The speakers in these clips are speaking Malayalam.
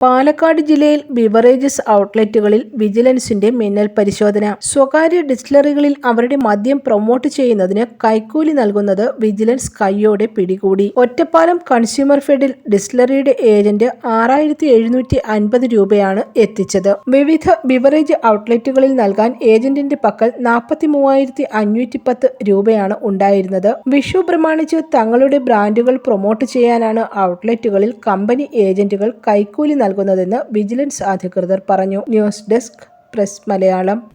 പാലക്കാട് ജില്ലയിൽ ബിവറേജസ് ഔട്ട്ലെറ്റുകളിൽ വിജിലൻസിന്റെ മിന്നൽ പരിശോധന. സ്വകാര്യ ഡിസ്റ്റിലറികളിൽ അവരുടെ മദ്യം പ്രൊമോട്ട് ചെയ്യുന്നതിന് കൈക്കൂലി നൽകുന്നത് വിജിലൻസ് കൈയോടെ പിടികൂടി. ഒറ്റപ്പാലം കൺസ്യൂമർ ഫെഡിൽ ഡിസ്റ്റിലറിയുടെ ഏജന്റ് ആറായിരത്തി എഴുന്നൂറ്റി അൻപത് രൂപയാണ് എത്തിച്ചത്. വിവിധ ബിവറേജ് ഔട്ട്ലെറ്റുകളിൽ നൽകാൻ ഏജന്റിന്റെ പക്കൽ നാൽപ്പത്തി മൂവായിരത്തി അഞ്ഞൂറ്റി പത്ത് രൂപയാണ് ഉണ്ടായിരുന്നത്. വിഷു പ്രമാണിച്ച് തങ്ങളുടെ ബ്രാൻഡുകൾ പ്രൊമോട്ട് ചെയ്യാനാണ് ഔട്ട്ലെറ്റുകളിൽ കമ്പനി ഏജന്റുകൾ കൈക്കൂലി നൽകുന്നതെന്ന് വിജിലൻസ് അധികൃതർ പറഞ്ഞു. News desk press Malayalam.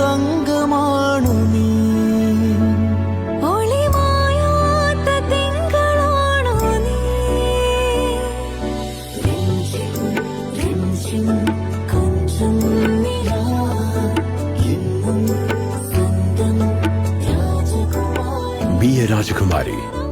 തങ്കമാണു നീ. രാജകുമാരി